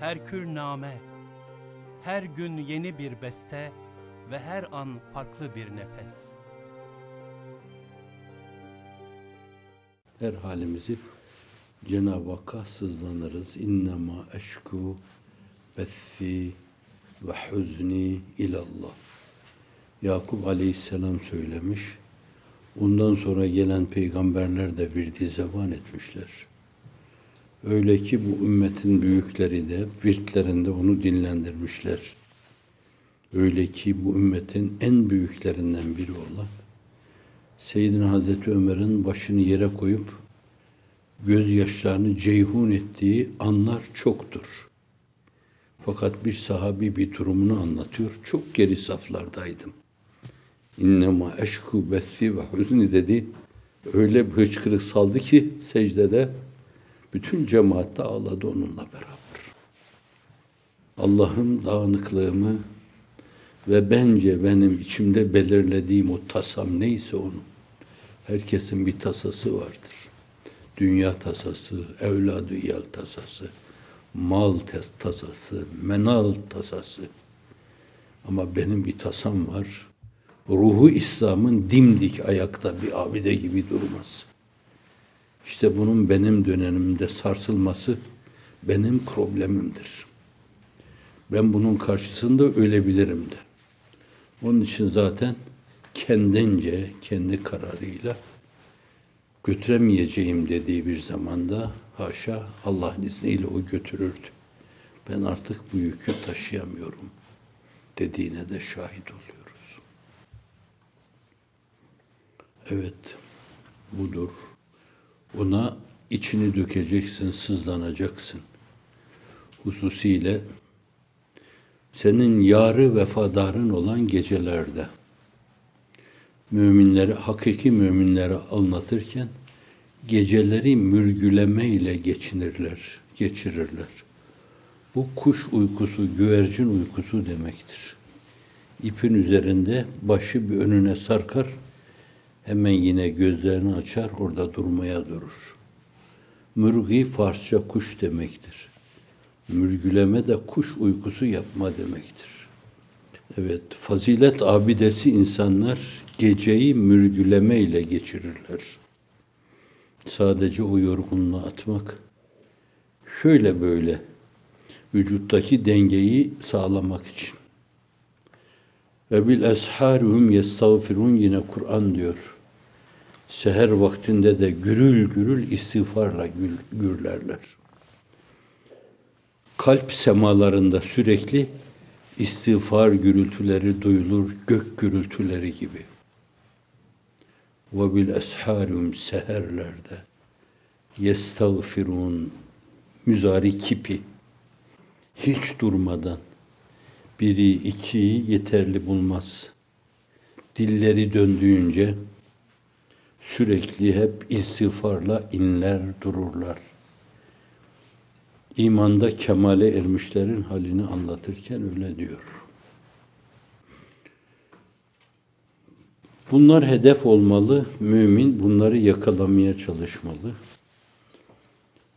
Herkül name, her gün yeni bir beste ve her an farklı bir nefes. her halimizi Cenab-ı Hakk'a sızlanırız. İnnemâ eşku bessi ve huzni ilallah. Yakup aleyhisselam söylemiş. Ondan sonra gelen peygamberler de virdi zevan etmişler. Öyle ki bu ümmetin büyükleri de virtlerinde onu dinlendirmişler. Öyle ki bu ümmetin en büyüklerinden biri olan Seyyidina Hazreti Ömer'in başını yere koyup gözyaşlarını ceyhun ettiği anlar çoktur. Fakat bir sahabi bir durumunu anlatıyor. Çok geri saflardaydım. İnnema eşku bessi ve huzni dedi. Öyle bir hıçkırık saldı ki secdede bütün cemaat de ağladı onunla beraber. Allah'ım dağınıklığımı ve bence benim içimde belirlediğim o tasam neyse onun. Herkesin bir tasası vardır. Dünya tasası, evladı iyal tasası, mal tasası, menal tasası. Ama benim bir tasam var. Ruhu İslam'ın dimdik ayakta bir abide gibi durması. İşte bunun benim dönemimde sarsılması benim problemimdir. Ben bunun karşısında ölebilirim de. Onun için zaten kendince, kendi kararıyla götüremeyeceğim dediği bir zamanda haşa Allah'ın izniyle o götürürdü. Ben artık bu yükü taşıyamıyorum dediğine de şahit oluyoruz. Evet, budur. Ona içini dökeceksin, sızlanacaksın. Hususiyle senin yarı vefadarın olan gecelerde müminleri, hakiki müminleri anlatırken geceleri mürgüleme ile geçinirler, geçirirler. Bu kuş uykusu, güvercin uykusu demektir. İpin üzerinde başı bir önüne sarkar, hemen yine gözlerini açar, orada durmaya durur. Mürgi Farsça kuş demektir. Mürgüleme de kuş uykusu yapma demektir. Evet, fazilet abidesi insanlar geceyi mürgüleme ile geçirirler. Sadece o yorgunluğu atmak, şöyle böyle vücuttaki dengeyi sağlamak için. Ve bil esharihum yestağfirun yine Kur'an diyor. Seher vaktinde de gürül gürül istiğfarla gül, gürlerler. Kalp semalarında sürekli istiğfar gürültüleri duyulur, gök gürültüleri gibi. Ve bil esharum seherlerde yestağfirun müzari kipi hiç durmadan biri ikiyi yeterli bulmaz. Dilleri döndüğünce sürekli hep istiğfarla inler dururlar. İmanda kemale ermişlerin halini anlatırken öyle diyor. Bunlar hedef olmalı. Mümin bunları yakalamaya çalışmalı.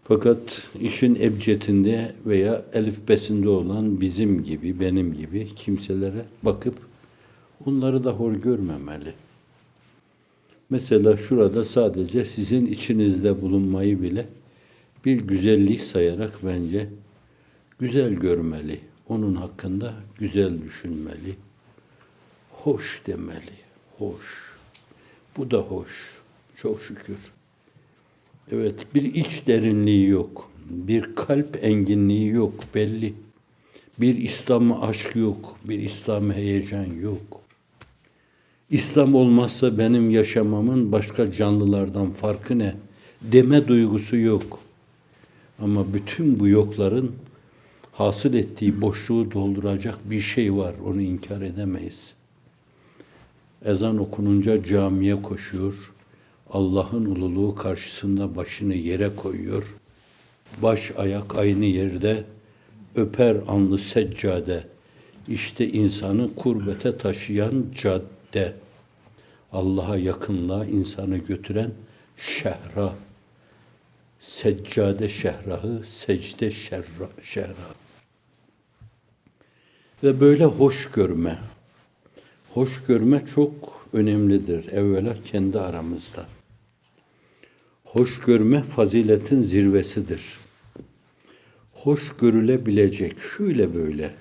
Fakat işin ebcedinde veya elifbesinde olan bizim gibi, benim gibi kimselere bakıp onları da hor görmemeli. Mesela şurada sadece sizin içinizde bulunmayı bile bir güzellik sayarak bence güzel görmeli. Onun hakkında güzel düşünmeli. Hoş demeli. Hoş. Bu da hoş. Çok şükür. Evet, bir iç derinliği yok. Bir kalp enginliği yok belli. Bir İslam aşk yok. Bir İslam heyecan yok. İslam olmazsa benim yaşamamın başka canlılardan farkı ne? Deme duygusu yok. Ama bütün bu yokların hasıl ettiği boşluğu dolduracak bir şey var. Onu inkar edemeyiz. Ezan okununca camiye koşuyor. Allah'ın ululuğu karşısında başını yere koyuyor. Baş ayak aynı yerde öper anlı seccade. İşte insanı kurbete taşıyan cadde. Allah'a yakınlığa insanı götüren şehra. Seccade şehrahı, secde şerra, şehra. Ve böyle hoş görme. Hoş görme çok önemlidir. Evvela kendi aramızda. Hoş görme faziletin zirvesidir. Hoş görülebilecek şöyle böyle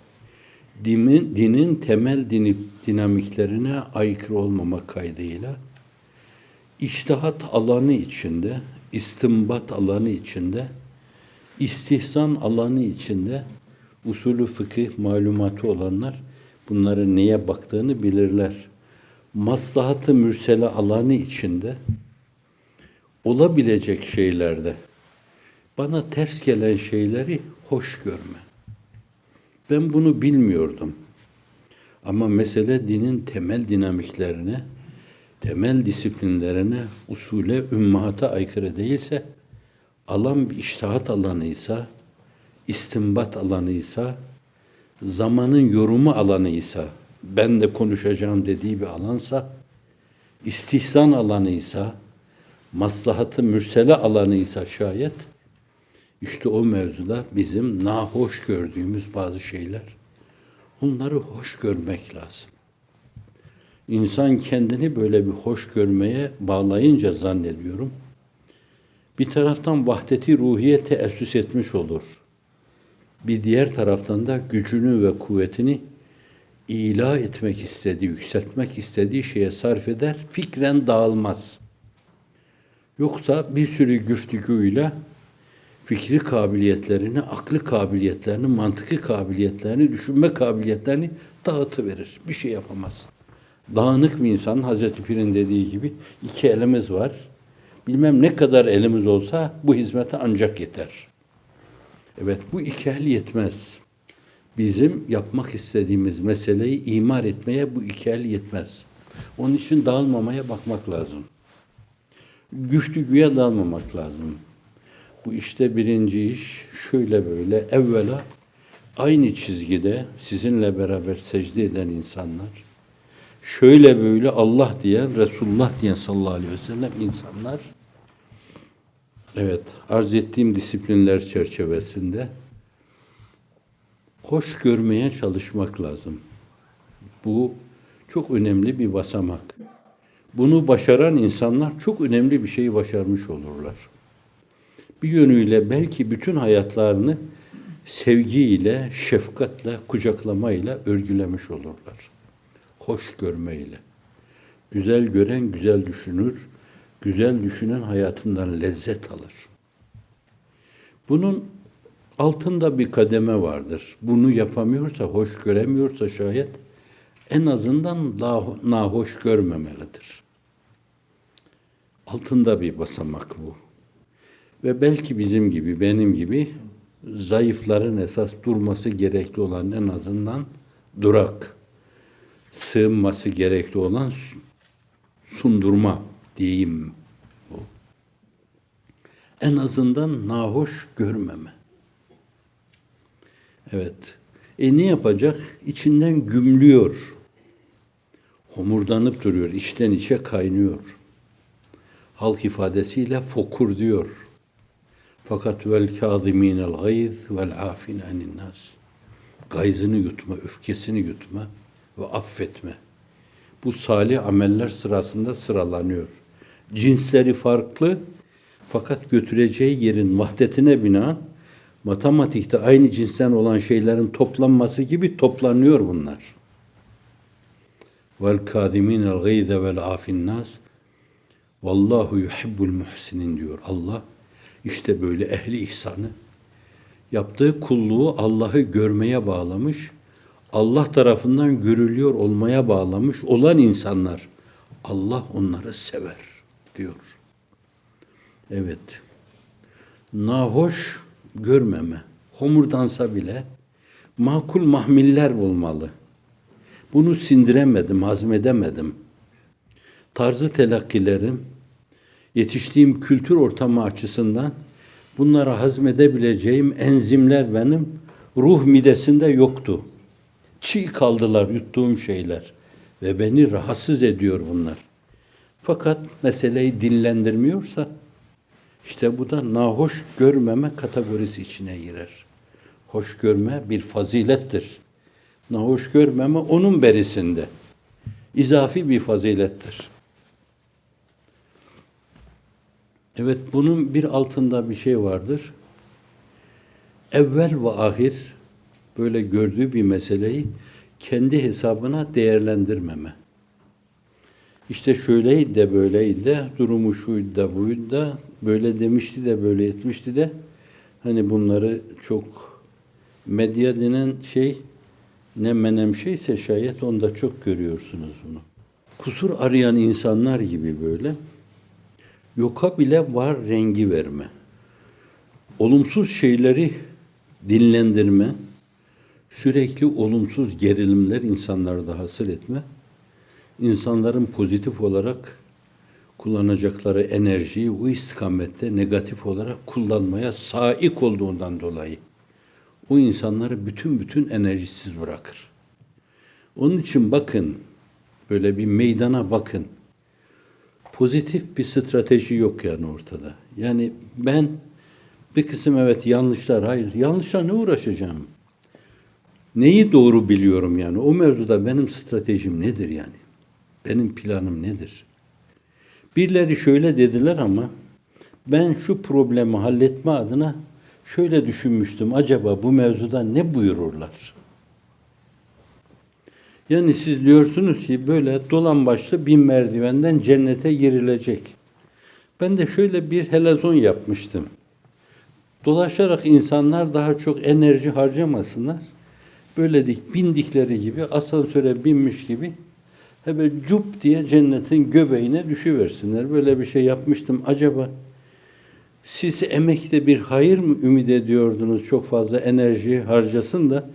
dinin, dinin temel dini, dinamiklerine aykırı olmamak kaydıyla iştihat alanı içinde, istimbat alanı içinde, istihsan alanı içinde usulü fıkıh malumatı olanlar bunların neye baktığını bilirler. Maslahatı mürsele alanı içinde olabilecek şeylerde bana ters gelen şeyleri hoş görme. Ben bunu bilmiyordum. Ama mesele dinin temel dinamiklerine, temel disiplinlerine, usule, ümmahata aykırı değilse, alan bir iştahat alanıysa, istimbat alanıysa, zamanın yorumu alanıysa, ben de konuşacağım dediği bir alansa, istihsan alanıysa, maslahatı mürsele alanıysa şayet, işte o mevzuda bizim nahoş gördüğümüz bazı şeyler, onları hoş görmek lazım. İnsan kendini böyle bir hoş görmeye bağlayınca zannediyorum, bir taraftan vahdeti ruhiye teessüs etmiş olur. Bir diğer taraftan da gücünü ve kuvvetini ila etmek istediği, yükseltmek istediği şeye sarf eder, fikren dağılmaz. Yoksa bir sürü güftügüyle fikri kabiliyetlerini, aklı kabiliyetlerini, mantıki kabiliyetlerini, düşünme kabiliyetlerini dağıtıverir. Bir şey yapamaz. Dağınık bir insan, Hazreti Pir'in dediği gibi iki elimiz var. Bilmem ne kadar elimiz olsa bu hizmete ancak yeter. Evet bu iki el yetmez. Bizim yapmak istediğimiz meseleyi imar etmeye bu iki el yetmez. Onun için dağılmamaya bakmak lazım. Güftügüye dalmamak lazım. Bu işte birinci iş şöyle böyle evvela aynı çizgide sizinle beraber secde eden insanlar şöyle böyle Allah diyen Resulullah diyen sallallahu aleyhi ve sellem insanlar evet arz ettiğim disiplinler çerçevesinde hoş görmeye çalışmak lazım. Bu çok önemli bir basamak. Bunu başaran insanlar çok önemli bir şeyi başarmış olurlar bir yönüyle belki bütün hayatlarını sevgiyle, şefkatle, kucaklamayla örgülemiş olurlar. Hoş görmeyle. Güzel gören güzel düşünür, güzel düşünen hayatından lezzet alır. Bunun altında bir kademe vardır. Bunu yapamıyorsa, hoş göremiyorsa şayet en azından nahoş görmemelidir. Altında bir basamak bu. Ve belki bizim gibi, benim gibi zayıfların esas durması gerekli olan en azından durak, sığınması gerekli olan sundurma diyeyim. bu. En azından nahoş görmeme. Evet. E ne yapacak? İçinden gümlüyor. Homurdanıp duruyor. içten içe kaynıyor. Halk ifadesiyle fokur diyor. Fakat vel kâzimînel gayz vel afin anin nas. Gayzını yutma, öfkesini yutma ve affetme. Bu salih ameller sırasında sıralanıyor. Cinsleri farklı fakat götüreceği yerin vahdetine binaen matematikte aynı cinsten olan şeylerin toplanması gibi toplanıyor bunlar. Vel kâzimînel gayze vel afin nas. Vallahu yuhibbul muhsinin diyor Allah. İşte böyle ehli ihsanı yaptığı kulluğu Allah'ı görmeye bağlamış, Allah tarafından görülüyor olmaya bağlamış olan insanlar Allah onları sever diyor. Evet. Nahoş görmeme, homurdansa bile makul mahmiller olmalı. Bunu sindiremedim, hazmedemedim. Tarzı telakkilerim, yetiştiğim kültür ortamı açısından bunları hazmedebileceğim enzimler benim ruh midesinde yoktu. Çiğ kaldılar yuttuğum şeyler ve beni rahatsız ediyor bunlar. Fakat meseleyi dinlendirmiyorsa işte bu da nahoş görmeme kategorisi içine girer. Hoş görme bir fazilettir. Nahoş görmeme onun berisinde. İzafi bir fazilettir. Evet bunun bir altında bir şey vardır. Evvel ve ahir böyle gördüğü bir meseleyi kendi hesabına değerlendirmeme. İşte şöyleydi de böyleydi de, durumu şuydu da buydu da, böyle demişti de böyle etmişti de, hani bunları çok medya denen şey ne menem şeyse şayet onda çok görüyorsunuz bunu. Kusur arayan insanlar gibi böyle yoka bile var rengi verme. Olumsuz şeyleri dinlendirme, sürekli olumsuz gerilimler insanlarda hasıl etme, insanların pozitif olarak kullanacakları enerjiyi o istikamette negatif olarak kullanmaya saik olduğundan dolayı o insanları bütün bütün enerjisiz bırakır. Onun için bakın, böyle bir meydana bakın. Pozitif bir strateji yok yani ortada. Yani ben bir kısım evet yanlışlar, hayır yanlışla ne uğraşacağım? Neyi doğru biliyorum yani? O mevzuda benim stratejim nedir yani? Benim planım nedir? Birileri şöyle dediler ama ben şu problemi halletme adına şöyle düşünmüştüm. Acaba bu mevzuda ne buyururlar? Yani siz diyorsunuz ki böyle dolan başlı bin merdivenden cennete girilecek. Ben de şöyle bir helezon yapmıştım. Dolaşarak insanlar daha çok enerji harcamasınlar. Böyle dik, bindikleri gibi asansöre binmiş gibi hemen cup diye cennetin göbeğine düşüversinler. Böyle bir şey yapmıştım. Acaba siz emekte bir hayır mı ümit ediyordunuz? Çok fazla enerji harcasın da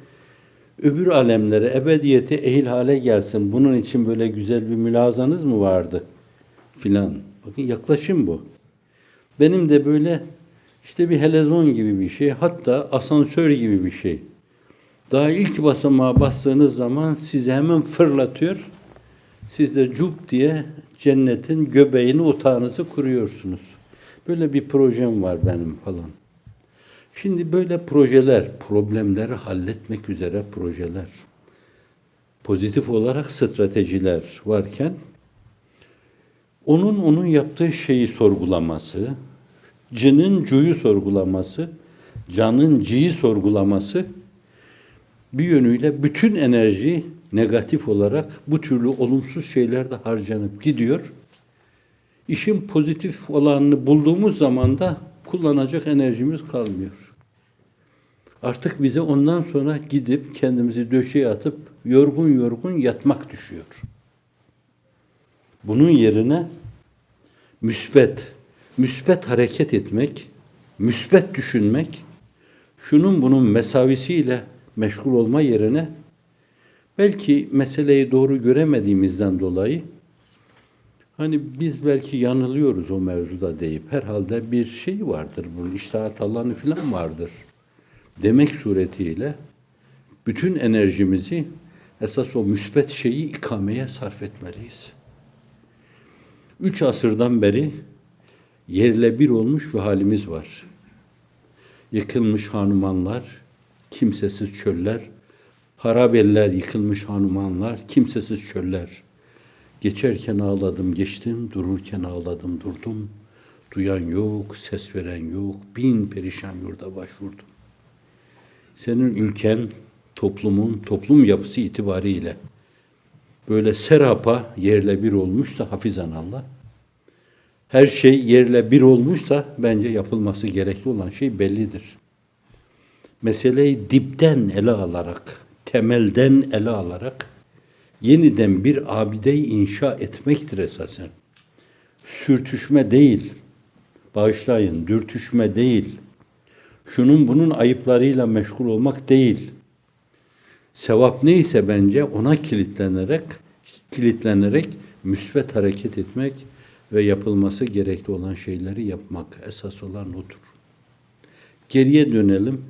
öbür alemlere, ebediyete ehil hale gelsin. Bunun için böyle güzel bir mülazanız mı vardı? Filan. Bakın yaklaşım bu. Benim de böyle işte bir helezon gibi bir şey, hatta asansör gibi bir şey. Daha ilk basamağa bastığınız zaman sizi hemen fırlatıyor. Siz de cup diye cennetin göbeğini, otağınızı kuruyorsunuz. Böyle bir projem var benim falan. Şimdi böyle projeler, problemleri halletmek üzere projeler, pozitif olarak stratejiler varken onun onun yaptığı şeyi sorgulaması, cinin cuyu sorgulaması, canın ciyi sorgulaması bir yönüyle bütün enerji negatif olarak bu türlü olumsuz şeylerde harcanıp gidiyor. İşin pozitif olanını bulduğumuz zaman da kullanacak enerjimiz kalmıyor. Artık bize ondan sonra gidip kendimizi döşeye atıp yorgun yorgun yatmak düşüyor. Bunun yerine müsbet, müsbet hareket etmek, müsbet düşünmek, şunun bunun mesavisiyle meşgul olma yerine belki meseleyi doğru göremediğimizden dolayı hani biz belki yanılıyoruz o mevzuda deyip herhalde bir şey vardır bunun iştahat alanı falan vardır demek suretiyle bütün enerjimizi esas o müsbet şeyi ikameye sarf etmeliyiz. Üç asırdan beri yerle bir olmuş bir halimiz var. Yıkılmış hanumanlar, kimsesiz çöller, harabeller, yıkılmış hanumanlar, kimsesiz çöller. Geçerken ağladım geçtim, dururken ağladım durdum. Duyan yok, ses veren yok, bin perişan yurda başvurdum. Senin ülken, toplumun, toplum yapısı itibariyle böyle serapa yerle bir olmuş da hafizan Allah. Her şey yerle bir olmuşsa bence yapılması gerekli olan şey bellidir. Meseleyi dipten ele alarak, temelden ele alarak yeniden bir abideyi inşa etmektir esasen. Sürtüşme değil, bağışlayın, dürtüşme değil, şunun bunun ayıplarıyla meşgul olmak değil. Sevap neyse bence ona kilitlenerek, kilitlenerek müsbet hareket etmek ve yapılması gerekli olan şeyleri yapmak esas olan odur. Geriye dönelim.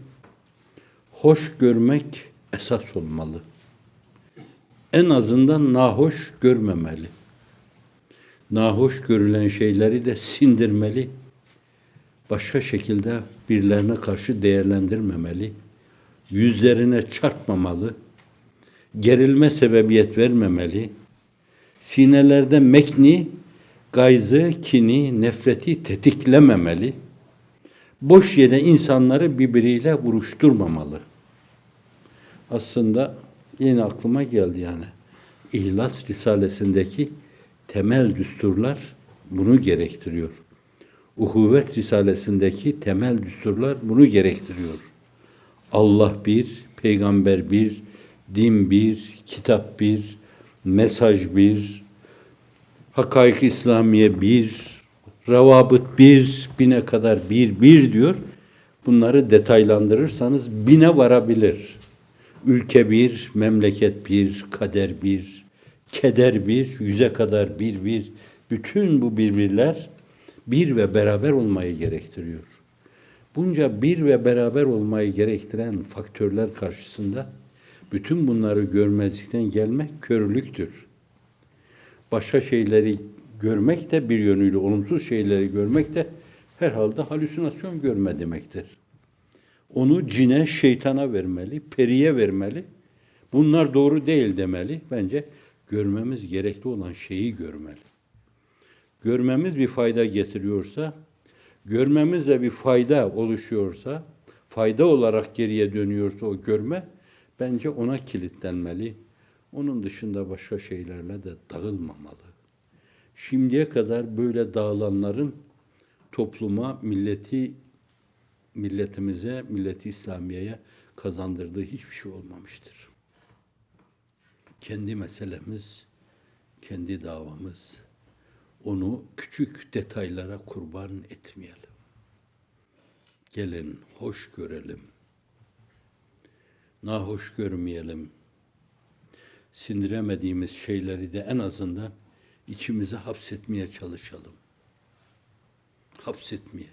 Hoş görmek esas olmalı. En azından nahoş görmemeli. Nahoş görülen şeyleri de sindirmeli. Başka şekilde birilerine karşı değerlendirmemeli. Yüzlerine çarpmamalı. gerilme sebebiyet vermemeli. Sinelerde mekni, gayzı, kini, nefreti tetiklememeli. Boş yere insanları birbiriyle vuruşturmamalı. Aslında yine aklıma geldi yani. İhlas Risalesindeki temel düsturlar bunu gerektiriyor. Uhuvvet Risalesindeki temel düsturlar bunu gerektiriyor. Allah bir, peygamber bir, din bir, kitap bir, mesaj bir, hakaik İslamiye bir, ravabıt bir, bine kadar bir, bir diyor. Bunları detaylandırırsanız bine varabilir. Ülke bir, memleket bir, kader bir, keder bir, yüze kadar bir, bir. Bütün bu birbirler bir ve beraber olmayı gerektiriyor. Bunca bir ve beraber olmayı gerektiren faktörler karşısında bütün bunları görmezlikten gelmek körlüktür. Başka şeyleri görmek de bir yönüyle olumsuz şeyleri görmek de herhalde halüsinasyon görme demektir. Onu cine, şeytana vermeli, periye vermeli. Bunlar doğru değil demeli. Bence görmemiz gerekli olan şeyi görmeli. Görmemiz bir fayda getiriyorsa, görmemizle bir fayda oluşuyorsa, fayda olarak geriye dönüyorsa o görme, bence ona kilitlenmeli. Onun dışında başka şeylerle de dağılmamalı. Şimdiye kadar böyle dağılanların topluma, milleti, milletimize, milleti İslamiye'ye kazandırdığı hiçbir şey olmamıştır. Kendi meselemiz, kendi davamız, onu küçük detaylara kurban etmeyelim. Gelin hoş görelim. Nahoş görmeyelim. Sindiremediğimiz şeyleri de en azından içimize hapsetmeye çalışalım. Hapsetmeye.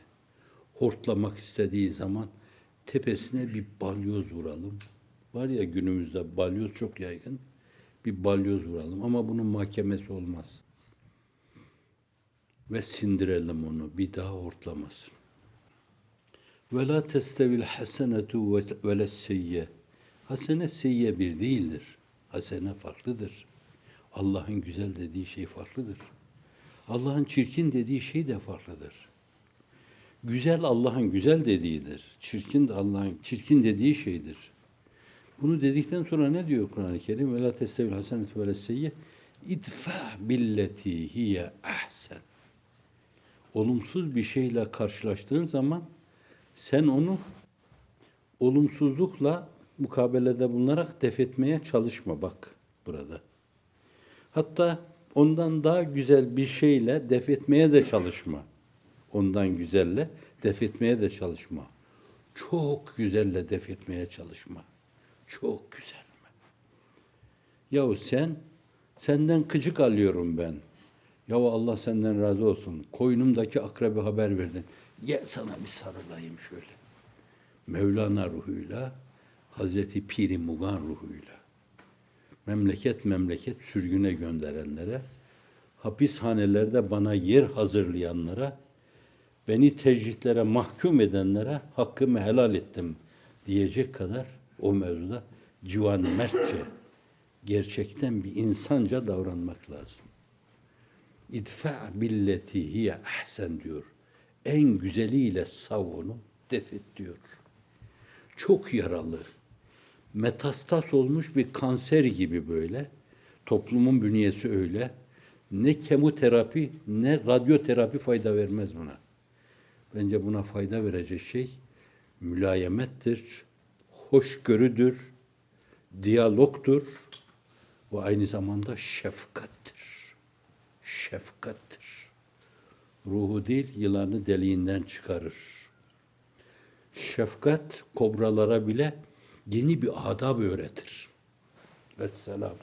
Hortlamak istediği zaman tepesine bir balyoz vuralım. Var ya günümüzde balyoz çok yaygın. Bir balyoz vuralım ama bunun mahkemesi olmaz ve sindirelim onu. Bir daha hortlamasın. Ve la testevil hasenetu ve le seyye. Hasene seyye bir değildir. Hasene farklıdır. Allah'ın güzel dediği şey farklıdır. Allah'ın çirkin dediği şey de farklıdır. Güzel Allah'ın güzel dediğidir. Çirkin de Allah'ın çirkin dediği şeydir. Bunu dedikten sonra ne diyor Kur'an-ı Kerim? Ve la testevil hasenetu ve le seyye. İdfa billeti hiye ahsen olumsuz bir şeyle karşılaştığın zaman sen onu olumsuzlukla mukabelede bulunarak def etmeye çalışma bak burada. Hatta ondan daha güzel bir şeyle def etmeye de çalışma. Ondan güzelle def etmeye de çalışma. Çok güzelle def etmeye çalışma. Çok güzel. Yahu sen, senden kıcık alıyorum ben. Ya Allah senden razı olsun. Koynumdaki akrebi haber verdin. Gel sana bir sarılayım şöyle. Mevlana ruhuyla, Hazreti Piri Mugan ruhuyla. Memleket memleket sürgüne gönderenlere, hapishanelerde bana yer hazırlayanlara, beni tecritlere mahkum edenlere hakkımı helal ettim diyecek kadar o mevzuda civan mertçe, gerçekten bir insanca davranmak lazım. İdfa billeti hiye ahsen diyor. En güzeliyle sav onu, defet diyor. Çok yaralı, metastas olmuş bir kanser gibi böyle. Toplumun bünyesi öyle. Ne kemoterapi ne radyoterapi fayda vermez buna. Bence buna fayda verecek şey mülayemettir, hoşgörüdür, diyalogtur ve aynı zamanda şefkattir şefkattir. Ruhu değil, yılanı deliğinden çıkarır. Şefkat kobralara bile yeni bir adab öğretir. Vesselam.